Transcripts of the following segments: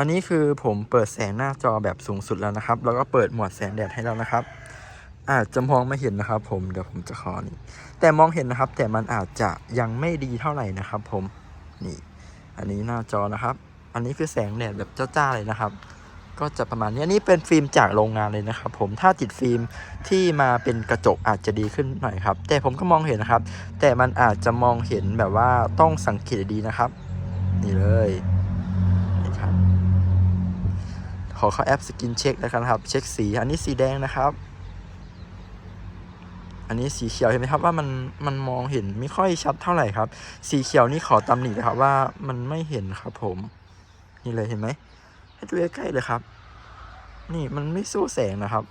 อันนี้คือผมเปิดแสงหน้าจอแบบสูงสุดแล้วนะครับ แล้วก็เปิดโหมดแสงแดดให้แล้วนะครับ อาจจะมองไม่เห็นนะครับ ผมเดี๋ยวผมจะขอนี่แต่มองเห็นนะครับ แต่มันอาจจะยังไม่ดีเท่าไหร่นะครับ ผมนี่ อันนี้หน้าจอนะครับ อันนี้คือแสงแดดแบบจ้าๆเลยนะครับ ก็จะประมาณนี้อันนี้เป็นฟิล์มจากโรงงานเลยนะครับ ผมถ้าติดฟิล์มที่มาเป็นกระจกอาจจะดีขึ้นหน่อยครับ แต่ผมก็มองเห็นนะครับ แต่มันอาจจะมองเห็นแบบว่าต้องสังเกตดีนะครับ นี่เลย ขอเข้าแอปสกินเช็คแล้วครับ เช็คสี อันนี้สีแดงนะครับ อันนี้สีเขียวเห็นไหมครับว่ามันมันมองเห็นไม่ค่อยชัดเท่าไหร่ครับ สีเขียวนี่ขอตำหนินะครับว่ามันไม่เห็นครับผม นี่เลยเห็นไหมให้ดูใกล้ๆเลยครับ นี่มันไม่สู้แสงนะครับ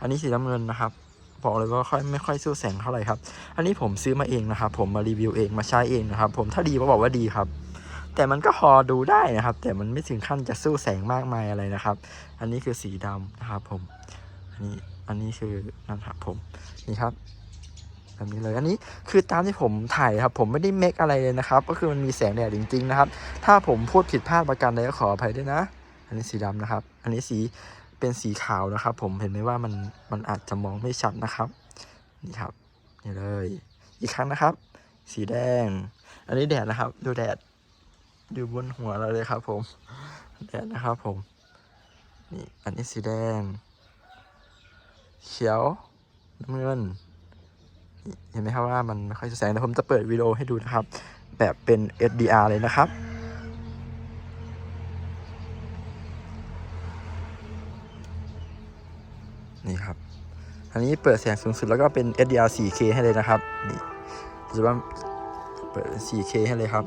อันนี้สีน้ำเงินนะครับบอกเลยว่าค่อยไม่ค่อยสู้แสงเท่าไหร่ครับ อันนี้ผมซื้อมาเองนะครับ ผมมารีวิวเองมาใช้เองนะครับ ผมถ้าดีก็บอกว่าดีครับ แต่มันก็พอดูได้นะครับ แต่มันไม่ถึงขั้นจะสู้แสงมากมายอะไรนะครับ อันนี้คือสีดำนะครับผม อันนี้อันนี้คือนั่นครับผมนี่ครับแบบนี้เลยอันนี้คือตามที่ผมถ่ายครับผมไม่ได้เมคอะไรเลยนะครับ ก็คือมันมีแสงแดดจริง ๆ นะครับ ถ้าผมพูดผิดพลาดประการใดก็ขออภัยด้วยนะ อันนี้สีดำนะครับ อันนี้สีเป็นสีขาวนะครับ ผมเห็นไหมว่ามันมันอาจจะมองไม่ชัดนะครับนี่ครับนี่เลย อีกครั้งนะครับ สีแดง อันนี้แดดนะครับ ดูแดด อยู่บนหัวเราเลยครับ ผมแดดนะครับผม นี่อันนี้สีแดง เขียวน้ำเงิน เห็นไหมครับว่ามันไม่ค่อยแสงแต่ผมจะเปิดวิดีโอให้ดูนะครับ แบบเป็น SDR เลยนะครับนี่ครับ อันนี้เปิดแสงสูงสุดแล้วก็เป็น SDR 4K ให้เลยนะครับ นี่จะว่าเปิด 4K ให้เลยครับ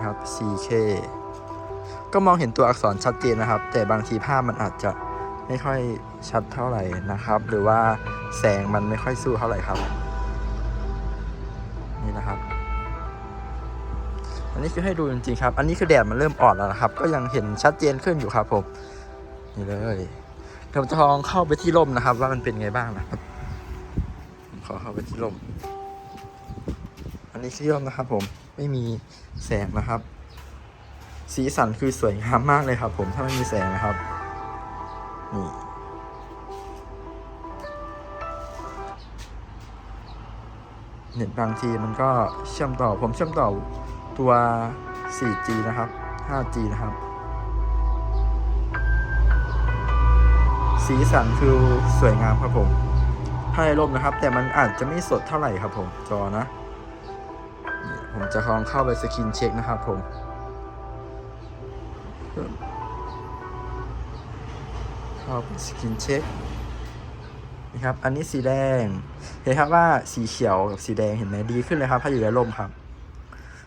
นะครับ 4K ก็มองเห็นตัวอักษรชัดเจนนะครับ แต่บางทีภาพมันอาจจะไม่ค่อยชัดเท่าไหร่นะครับ หรือว่าแสงมันไม่ค่อยสู้เท่าไหร่ครับ นี่นะครับ อันนี้คือให้ดูจริงๆครับ อันนี้คือแดดมันเริ่มอ่อนแล้วนะครับ ก็ยังเห็นชัดเจนขึ้นอยู่ครับผมนี่เลยเดี๋ยวผมจะลองเข้าไปที่ร่มนะครับ ว่ามันเป็นไงบ้างนะครับขอเข้าไปที่ร่ม อันนี้ที่ร่มนะครับผม ไม่มีแสงนะครับ สีสันคือสวยงามมากเลยครับ ผมถ้าไม่มีแสงนะครับนี่เน็ตบางทีมันก็เชื่อมต่อผมเชื่อมต่อตัว 4G นะครับ 5G นะครับ สีสันคือสวยงามครับผมให้ลมนะครับ แต่มันอาจจะไม่สดเท่าไหร่ครับผมจอนะ ผมจะลองเข้าไปสกินเช็คนะครับผมเข้าไปสกินเช็คนะครับ อันนี้สีแดง เห็นครับว่าสีเขียวกับสีแดงเห็นไหมดีขึ้นเลยครับ ถ้าอยู่ในร่มครับ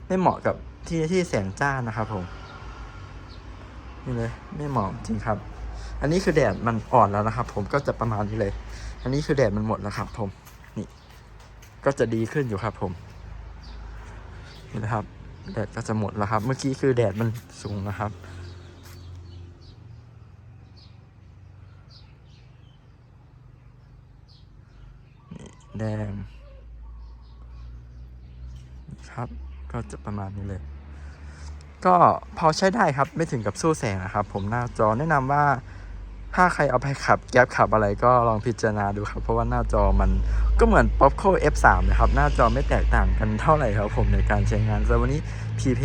ไม่เหมาะกับที่ที่แสงจ้านะครับผม นี่เลยไม่เหมาะจริงครับ อันนี้คือแดดมันอ่อนแล้วนะครับ ผมก็จะประมาณนี้เลย อันนี้คือแดดมันหมดแล้วครับ ผม นี่ ก็จะดีขึ้นอยู่ครับผม นี่นะครับแดดก็จะหมดแล้วครับ เมื่อกี้คือแดดมันสูงนะครับ นี่แดงนะครับ ก็จะประมาณนี้เลย ก็พอใช้ได้ครับไม่ถึงกับสู้แสงนะครับ ผมหน้าจอแนะนำว่า ถ้าใครเอาไปขับแก๊ปขับอะไรก็ลองพิจารณาดูครับ เพราะว่าหน้าจอมันก็เหมือน Popco F3 นะครับ หน้าจอไม่แตกต่างกันเท่าไหร่ครับผมในการใช้งานสำหรับวันนี้ p p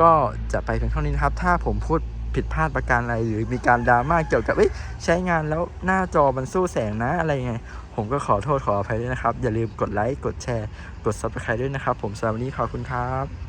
ก็จะไปเพียงเท่านี้นะครับ ถ้าผมพูดผิดพลาดประการอะไรหรือมีการดราม่าเกี่ยวกับใช้งานแล้วหน้าจอมันสู้แสงนะอะไรไง ผมก็ขอโทษขออภัยด้วยนะครับ อย่าลืมกดไลค์กดแชร์ กด Subscribe ด้วยนะครับ ผมสำหรับวันนี้ขอบคุณครับ